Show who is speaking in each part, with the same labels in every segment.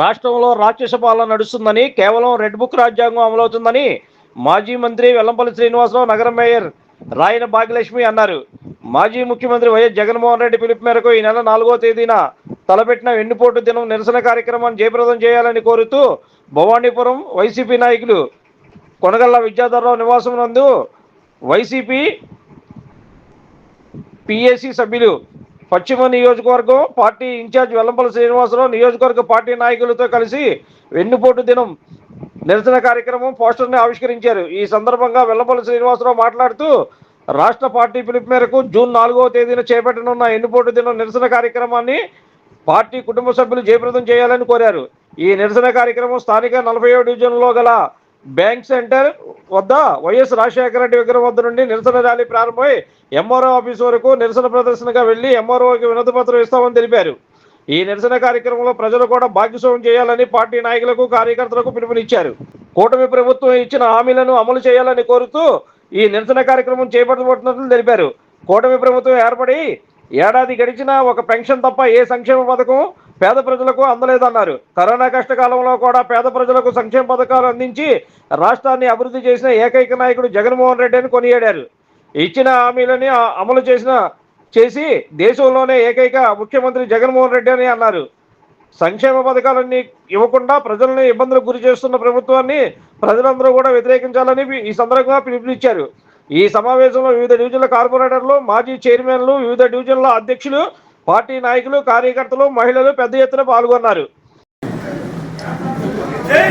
Speaker 1: రాష్ట్రంలో రాక్షస పాలన నడుస్తుందని కేవలం రెడ్ బుక్ రాజ్యాంగం అమలవుతుందని మాజీ మంత్రి వెల్లంపల్లి శ్రీనివాసరావు నగర మేయర్ రాయన భాగ్యలక్ష్మి అన్నారు. మాజీ ముఖ్యమంత్రి వైఎస్ జగన్మోహన్ రెడ్డి పిలుపు మేరకు ఈ నెల నాలుగో తేదీన తలపెట్టిన వెన్నుపోటు దినం నిరసన కార్యక్రమాన్ని జయప్రదం చేయాలని కోరుతూ భవానీపురం వైసీపీ నాయకులు కొనగల్ల విద్యాధరరావు నివాసం నందు వైసీపీ పిఏసి సభ్యులు పశ్చిమ నియోజకవర్గం పార్టీ ఇన్ఛార్జ్ వెల్లంపల్లి శ్రీనివాసరావు నియోజకవర్గ పార్టీ నాయకులతో కలిసి వెన్నుపోటు దినం నిరసన కార్యక్రమం పోస్టర్ని ఆవిష్కరించారు. ఈ సందర్భంగా వెల్లంపల్లి శ్రీనివాసరావు మాట్లాడుతూ రాష్ట్ర పార్టీ పిలుపు మేరకు జూన్ నాలుగవ తేదీన చేపట్టనున్న ఎన్నుపోటు దినం నిరసన కార్యక్రమాన్ని పార్టీ కుటుంబ సభ్యులు జయప్రదం చేయాలని కోరారు. ఈ నిరసన కార్యక్రమం స్థానిక నలభై ఏడు డివిజన్లో గల బ్యాంక్ సెంటర్ వద్ద వైఎస్ రాజశేఖర రెడ్డి విగ్రహం వద్ద నుండి నిరసన ర్యాలీ ప్రారంభమై ఎంఆర్ఓ ఆఫీస్ వరకు నిరసన ప్రదర్శనగా వెళ్ళి ఎంఆర్ఓకి వినతి పత్రం ఇస్తామని తెలిపారు. ఈ నిరసన కార్యక్రమంలో ప్రజలు కూడా భాగ్యస్వామ్యం చేయాలని పార్టీ నాయకులకు కార్యకర్తలకు పిలుపునిచ్చారు. కూటమి ప్రభుత్వం ఇచ్చిన హామీలను అమలు చేయాలని కోరుతూ ఈ నిరసన కార్యక్రమం చేపట్టబోతున్నట్లు తెలిపారు. కూటమి ప్రభుత్వం ఏర్పడి ఏడాది గడిచిన ఒక పెన్షన్ తప్ప ఏ సంక్షేమ పథకం పేద ప్రజలకు అందలేదన్నారు. కరోనా కష్టకాలంలో కూడా పేద ప్రజలకు సంక్షేమ పథకాలు అందించి రాష్ట్రాన్ని అభివృద్ధి చేసిన ఏకైక నాయకుడు జగన్మోహన్ రెడ్డి అని కొనియాడారు. ఇచ్చిన హామీలని అమలు చేసిన చేసి దేశంలోనే ఏకైక ముఖ్యమంత్రి జగన్మోహన్ రెడ్డి అని అన్నారు. సంక్షేమ పథకాలన్నీ ఇవ్వకుండా ప్రజలను ఇబ్బందులకు గురి చేస్తున్న ప్రభుత్వాన్ని ప్రజలందరూ కూడా వ్యతిరేకించాలని ఈ సందర్భంగా పిలుపునిచ్చారు. ఈ సమావేశంలో వివిధ డివిజన్ల కార్పొరేటర్లు మాజీ చైర్మన్లు వివిధ డివిజన్ల అధ్యక్షులు పార్టీ నాయకులు కార్యకర్తలు మహిళలు పెద్ద ఎత్తున పాల్గొన్నారు.
Speaker 2: జై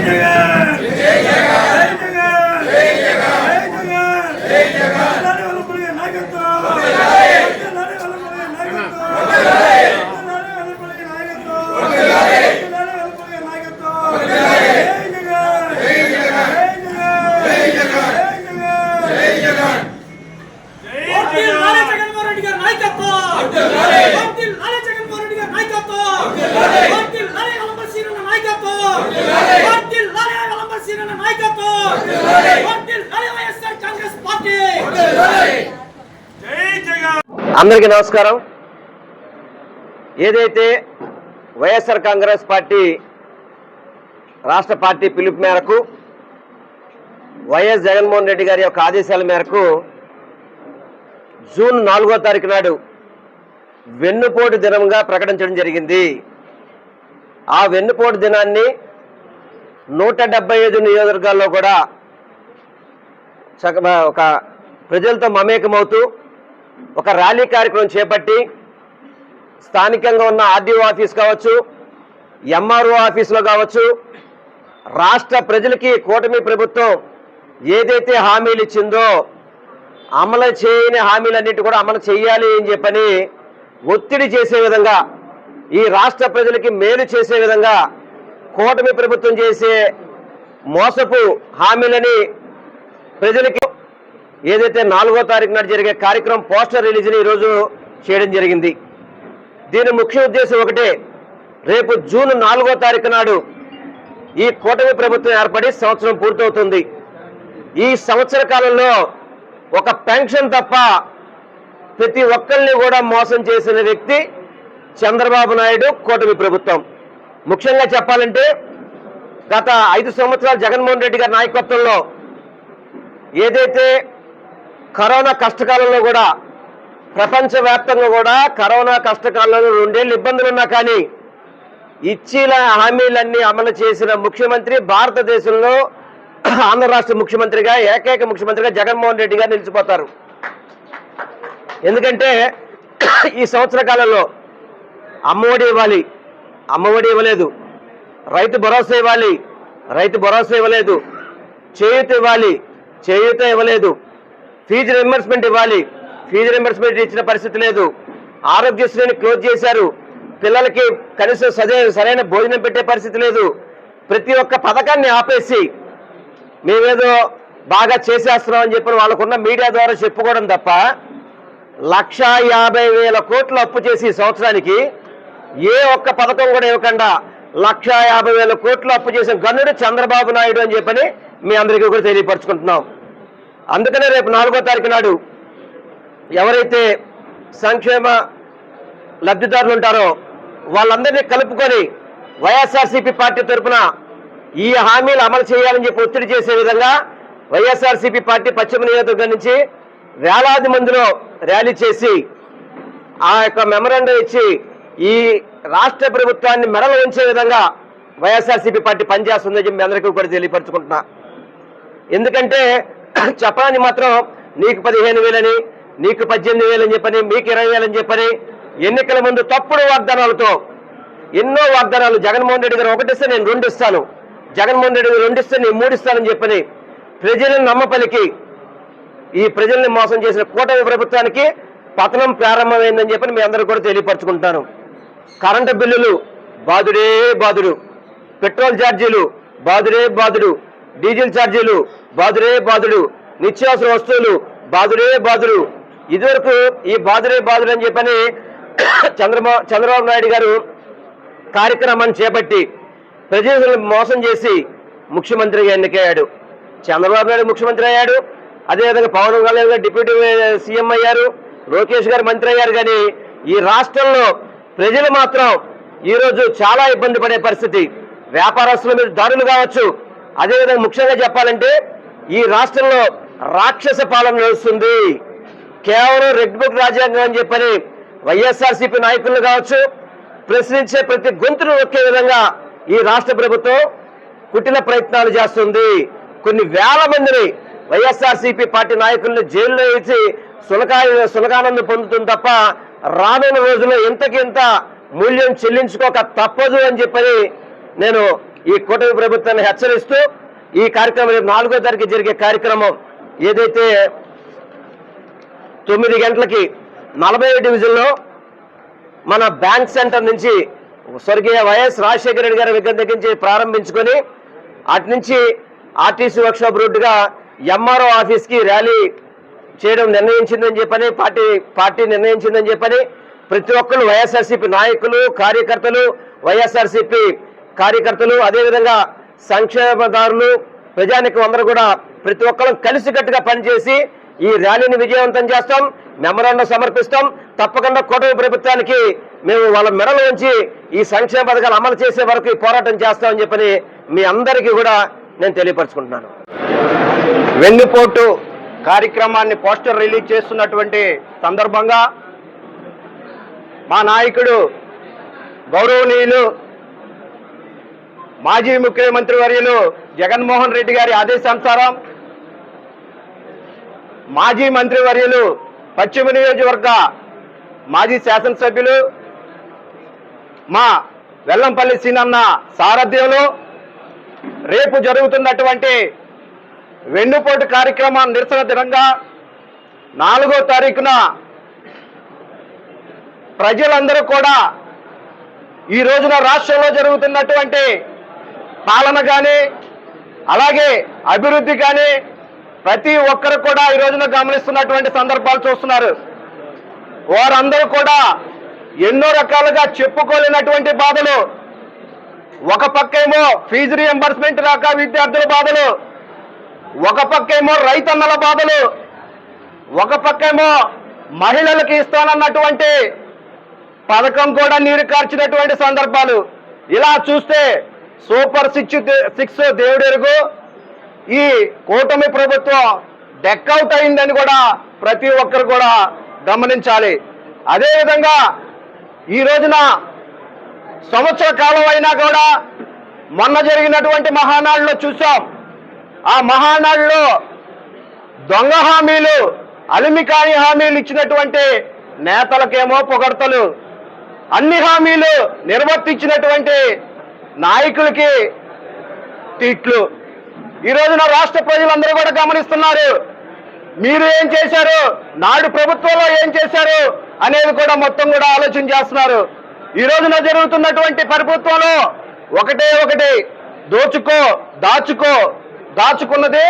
Speaker 3: అందరికీ నమస్కారం. ఏదైతే వైఎస్ఆర్ కాంగ్రెస్ పార్టీ రాష్ట్ర పార్టీ పిలుపు మేరకు వైఎస్ జగన్మోహన్ రెడ్డి గారి యొక్క ఆదేశాల మేరకు జూన్ నాలుగో తారీఖు నాడు వెన్నుపోటు దినంగా ప్రకటించడం జరిగింది. ఆ వెన్నుపోటు దినాన్ని నూట డెబ్బై ఐదు నియోజకవర్గాల్లో కూడా ఒక ప్రజలతో మమేకమవుతూ ఒక ర్యాలీ కార్యక్రమం చేపట్టి స్థానికంగా ఉన్న ఆర్డీఓ ఆఫీస్ కావచ్చు ఎంఆర్ఓ ఆఫీసులో కావచ్చు రాష్ట్ర ప్రజలకి కూటమి ప్రభుత్వం ఏదైతే హామీలు ఇచ్చిందో అమలు చేయని హామీలన్నిటి కూడా అమలు చేయాలి అని చెప్పని ఒత్తిడి చేసే విధంగా ఈ రాష్ట్ర ప్రజలకి మేలు చేసే విధంగా కూటమి ప్రభుత్వం చేసే మోసపు హామీలని ప్రజలకి ఏదైతే నాలుగో తారీఖు నాడు జరిగే కార్యక్రమం పోస్టర్ రిలీజ్ని ఈరోజు చేయడం జరిగింది. దీని ముఖ్య ఉద్దేశం ఒకటే రేపు జూన్ నాలుగో తారీఖు నాడు ఈ కూటమి ప్రభుత్వం ఏర్పడి సంవత్సరం పూర్తవుతుంది. ఈ సంవత్సర కాలంలో ఒక పెన్షన్ తప్ప ప్రతి ఒక్కరిని కూడా మోసం చేసిన వ్యక్తి చంద్రబాబు నాయుడు కూటమి ప్రభుత్వం. ముఖ్యంగా చెప్పాలంటే గత ఐదు సంవత్సరాలు జగన్మోహన్ రెడ్డి గారి నాయకత్వంలో ఏదైతే కరోనా కష్టకాలంలో కూడా ప్రపంచవ్యాప్తంగా కూడా కరోనా కష్టకాలంలో రెండేళ్ళు ఇబ్బందులు ఉన్నా కానీ ఇచ్చిన హామీలన్నీ అమలు చేసిన ముఖ్యమంత్రి భారతదేశంలో ఆంధ్ర రాష్ట్ర ముఖ్యమంత్రిగా ఏకైక ముఖ్యమంత్రిగా జగన్మోహన్ రెడ్డి గారు నిలిచిపోతారు. ఎందుకంటే ఈ సంవత్సర కాలంలో అమ్మఒడి ఇవ్వాలి అమ్మఒడి ఇవ్వలేదు. రైతు భరోసా ఇవ్వాలి రైతు భరోసా ఇవ్వలేదు. చేయూత ఇవ్వాలి చేయూత ఇవ్వలేదు. ఫీజు రింబర్స్మెంట్ ఇవ్వాలి. ఫీజు రింబర్స్మెంట్ ఇచ్చిన పరిస్థితి లేదు. ఆరోగ్యశ్రీని క్లోజ్ చేశారు. పిల్లలకి కనీసం సదే సరైన భోజనం పెట్టే పరిస్థితి లేదు. ప్రతి ఒక్క పథకాన్ని ఆపేసి మేమేదో బాగా చేసేస్తున్నాం అని చెప్పి వాళ్ళకున్న మీడియా ద్వారా చెప్పుకోవడం తప్ప లక్ష యాభై వేల కోట్లు అప్పు చేసి సంవత్సరానికి ఏ ఒక్క పథకం కూడా ఇవ్వకుండా లక్ష యాభై వేల కోట్లు అప్పు చేసిన గనుడు చంద్రబాబు నాయుడు అని చెప్పని మీ అందరికీ కూడా తెలియపరచుకుంటున్నాం. అందుకనే రేపు నాలుగో తారీఖు నాడు ఎవరైతే సంక్షేమ లబ్ధిదారులు ఉంటారో వాళ్ళందరినీ కలుపుకొని వైఎస్ఆర్సీపీ పార్టీ తరఫున ఈ హామీలు అమలు చేయాలని చెప్పి ఒత్తిడి చేసే విధంగా వైఎస్ఆర్సీపీ పార్టీ పశ్చిమ నియోజకవర్గం నుంచి వేలాది మందిలో ర్యాలీ చేసి ఆ యొక్క మెమరాండం ఇచ్చి ఈ రాష్ట్ర ప్రభుత్వాన్ని మెడలు ఉంచే విధంగా వైఎస్ఆర్సీపీ పార్టీ పనిచేస్తుందని చెప్పి అందరికీ కూడా తెలియపరచుకుంటున్నా. ఎందుకంటే చెప్పడానికి మాత్రం నీకు పదిహేను వేలని నీకు పద్దెనిమిది వేలని చెప్పని మీకు ఇరవై వేలని చెప్పని ఎన్నికల ముందు తప్పుడు వాగ్దానాలతో ఎన్నో వాగ్దానాలు జగన్మోహన్ రెడ్డి గారు ఒకటిస్తే నేను రెండు ఇస్తాను జగన్మోహన్ రెడ్డి గారు రెండు ఇస్తే నేను మూడు ఇస్తానని చెప్పని ప్రజలను నమ్మపలికి ఈ ప్రజల్ని మోసం చేసిన కూటమి ప్రభుత్వానికి పతనం ప్రారంభమైందని చెప్పని మీ అందరూ కూడా తెలియపరచుకుంటాను. కరెంటు బిల్లులు బాదుడే బాదుడు. పెట్రోల్ ఛార్జీలు బాదుడే బాదుడు. డీజిల్ ఛార్జీలు బాదుడే బాదుడు నిత్యావసర వస్తువులు బాదుడే బాదుడు. ఇదివరకు ఈ బాదుడే బాదుడు అని చెప్పని చంద్రబాబు చంద్రబాబు నాయుడు గారు కార్యక్రమాన్ని చేపట్టి ప్రజలను మోసం చేసి ముఖ్యమంత్రిగా ఎన్నికయ్యాడు. చంద్రబాబు నాయుడు ముఖ్యమంత్రి అయ్యాడు. అదేవిధంగా పవన్ కళ్యాణ్ గారు డిప్యూటీ సీఎం అయ్యారు. లోకేష్ గారు మంత్రి అయ్యారు. కానీ ఈ రాష్ట్రంలో ప్రజలు మాత్రం ఈరోజు చాలా ఇబ్బంది పడే పరిస్థితి. వ్యాపారస్తుల మీద దారులు కావచ్చు అదేవిధంగా ముఖ్యంగా చెప్పాలంటే ఈ రాష్ట్రంలో రాక్షస పాలన నడుస్తుంది. కేవలం రెడ్ బుక్ రాజ్యాంగం అని చెప్పని వైఎస్ఆర్సీపీ నాయకులు కావచ్చు ప్రశ్నించే ప్రతి గొంతును నొక్కే విధంగా ఈ రాష్ట్ర ప్రభుత్వం కుటిల ప్రయత్నాలు చేస్తుంది. కొన్ని వేల మందిని వైఎస్ఆర్సీపీ పార్టీ నాయకులను జైల్లో వేసి సులకాయ సులకానందం పొందుతుంది తప్ప రానున్న రోజుల్లో ఇంతకింత మూల్యం చెల్లించుకోక తప్పదు అని చెప్పని నేను ఈ కూటమి ప్రభుత్వాన్ని హెచ్చరిస్తూ ఈ కార్యక్రమం రేపు నాలుగో తారీఖు జరిగే కార్యక్రమం ఏదైతే తొమ్మిది గంటలకి నలభై డివిజన్లో మన బ్యాంక్ సెంటర్ నుంచి స్వర్గీయ వైఎస్ రాజశేఖర రెడ్డి గారి విగ్రహం దగ్గర నుంచి ప్రారంభించుకొని అటు నుంచి ఆర్టీసీ వర్క్షాప్ రూట్గా ఎంఆర్ఓ ఆఫీస్కి ర్యాలీ చేయడం నిర్ణయించిందని చెప్పని పార్టీ పార్టీ నిర్ణయించిందని చెప్పని ప్రతి ఒక్కరు వైఎస్ఆర్సీపీ నాయకులు కార్యకర్తలు వైఎస్ఆర్సీపీ కార్యకర్తలు అదేవిధంగా సంక్షేమదారులు ప్రజానికం అందరూ కూడా ప్రతి ఒక్కరూ కలిసికట్టుగా పనిచేసి ఈ ర్యాలీని విజయవంతం చేస్తాం మెమరాండం సమర్పిస్తాం. తప్పకుండా కూటమి ప్రభుత్వానికి మేము వాళ్ళ మెడలు ఉంచి ఈ సంక్షేమ పథకాలు అమలు చేసే వరకు ఈ పోరాటం చేస్తామని చెప్పని మీ అందరికీ కూడా నేను తెలియపరచుకుంటున్నాను.
Speaker 4: వెన్నుపోటు కార్యక్రమాన్ని పోస్టర్ రిలీజ్ చేస్తున్నటువంటి సందర్భంగా మా నాయకుడు గౌరవనీయులు మాజీ ముఖ్యమంత్రి వర్యులు జగన్మోహన్ రెడ్డి గారి ఆదేశానుసారం మాజీ మంత్రి వర్యులు పశ్చిమ నియోజకవర్గ మాజీ శాసనసభ్యులు మా వెల్లంపల్లి సీనన్న సారథ్యంలో రేపు జరుగుతున్నటువంటి వెన్నుపోటు కార్యక్రమం నిరసన దినంగా నాలుగో తారీఖున ప్రజలందరూ కూడా ఈ రోజున రాష్ట్రంలో జరుగుతున్నటువంటి పాలన కానీ అలాగే అభివృద్ధి కానీ ప్రతి ఒక్కరు కూడా ఈ రోజున గమనిస్తున్నటువంటి సందర్భాలు చూస్తున్నారు. వారందరూ కూడా ఎన్నో రకాలుగా చెప్పుకోలేనటువంటి బాధలు. ఒక పక్కేమో ఫీజు రియంబర్స్మెంట్ రాక విద్యార్థుల బాధలు. ఒక పక్కేమో రైతన్నల బాధలు. ఒక పక్కేమో మహిళలకు ఇస్తానన్నటువంటి పథకం కూడా నీరు కార్చినటువంటి సందర్భాలు. ఇలా చూస్తే సూపర్ సిక్స్ సిక్స్ దేవుడెరుగు. ఈ కూటమి ప్రభుత్వం డెక్అవుట్ అయిందని కూడా ప్రతి ఒక్కరు కూడా గమనించాలి. అదేవిధంగా ఈ రోజున సంవత్సర కాలం అయినా కూడా మొన్న జరిగినటువంటి మహానాడులో చూసాం. ఆ మహానాడులో దొంగ హామీలు అలిమికాని హామీలు ఇచ్చినటువంటి నేతలకేమో పొగడతలు. అన్ని హామీలు నిర్వర్తించినటువంటి నాయకులకి ట్వీట్లు ఈ రోజున రాష్ట్ర ప్రజలందరూ కూడా గమనిస్తున్నారు. మీరు ఏం చేశారు? నాడు ప్రభుత్వంలో ఏం చేశారు? అనేది కూడా మొత్తం కూడా ఆలోచన చేస్తున్నారు. ఈ రోజున జరుగుతున్నటువంటి ప్రభుత్వంలో ఒకటే ఒకటి. దోచుకో దాచుకో దాచుకున్నది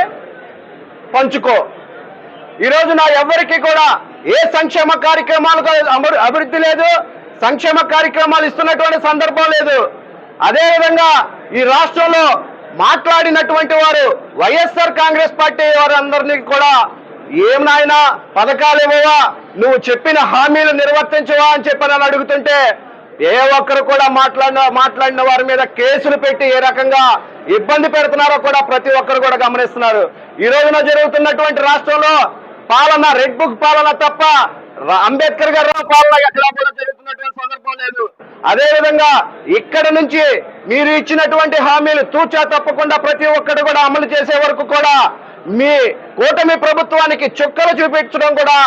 Speaker 4: పంచుకో. ఈ రోజున ఎవరికి కూడా ఏ సంక్షేమ కార్యక్రమాలకు అభివృద్ధి లేదు. సంక్షేమ కార్యక్రమాలు ఇస్తున్నటువంటి సందర్భం లేదు. అదేవిధంగా ఈ రాష్ట్రంలో మాట్లాడినటువంటి వారు వైఎస్ఆర్ కాంగ్రెస్ పార్టీ వారందరినీ కూడా ఏం నాయనా పథకాలు ఇవ్వవా? నువ్వు చెప్పిన హామీలు నిర్వర్తించవా అని చెప్పి నన్ను అడుగుతుంటే ఏ ఒక్కరు కూడా మాట్లాడిన మాట్లాడిన వారి మీద కేసులు పెట్టి ఏ రకంగా ఇబ్బంది పెడుతున్నారో కూడా ప్రతి ఒక్కరు కూడా గమనిస్తున్నారు. ఈ రోజున జరుగుతున్నటువంటి రాష్ట్రంలో పాలన రెడ్ బుక్ పాలన తప్ప అంబేద్కర్ గారు పాలన ఎక్కడా కూడా జరుగుతున్నటువంటి సందర్భం లేదు. అదే విధంగా ఇక్కడ నుంచి మీరు ఇచ్చినటువంటి హామీలు తూచా తప్పకుండా ప్రతి ఒక్కరు కూడా అమలు చేసే వరకు కూడా మీ కూటమి ప్రభుత్వానికి చుక్కలు చూపించడం కూడా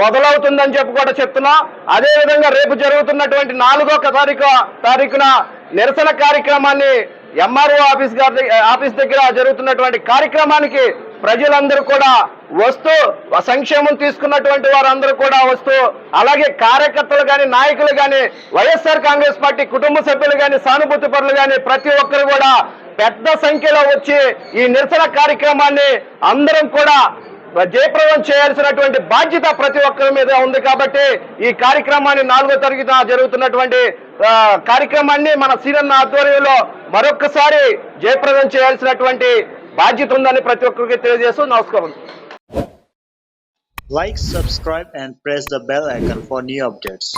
Speaker 4: మొదలవుతుందని చెప్పి కూడా చెప్తున్నా. అదే విధంగా రేపు జరుగుతున్నటువంటి నాలుగో తారీఖు తారీఖున నిరసన కార్యక్రమాన్ని ఎంఆర్ఓ ఆఫీస్ గారి ఆఫీస్ దగ్గర జరుగుతున్నటువంటి కార్యక్రమానికి ప్రజలందరూ కూడా వస్తూ సంక్షేమం తీసుకున్నటువంటి వారందరూ కూడా వస్తూ అలాగే కార్యకర్తలు కానీ నాయకులు కానీ వైఎస్ఆర్ కాంగ్రెస్ పార్టీ కుటుంబ సభ్యులు కానీ సానుభూతి పరులు కానీ ప్రతి ఒక్కరు కూడా పెద్ద సంఖ్యలో వచ్చి ఈ నిరసన కార్యక్రమాన్ని అందరం కూడా జయప్రదం చేయాల్సినటువంటి బాధ్యత ప్రతి ఒక్కరి మీద ఉంది కాబట్టి ఈ కార్యక్రమాన్ని నాలుగో తరగతి జరుగుతున్నటువంటి కార్యక్రమాన్ని మన సీరన్న ఆధ్వర్యంలో మరొక్కసారి జయప్రదం చేయాల్సినటువంటి బాధ్యత ఉందని ప్రతి ఒక్కరికి తెలియజేస్తూ నమస్కారం
Speaker 5: Like, subscribe, and press the bell icon for new updates.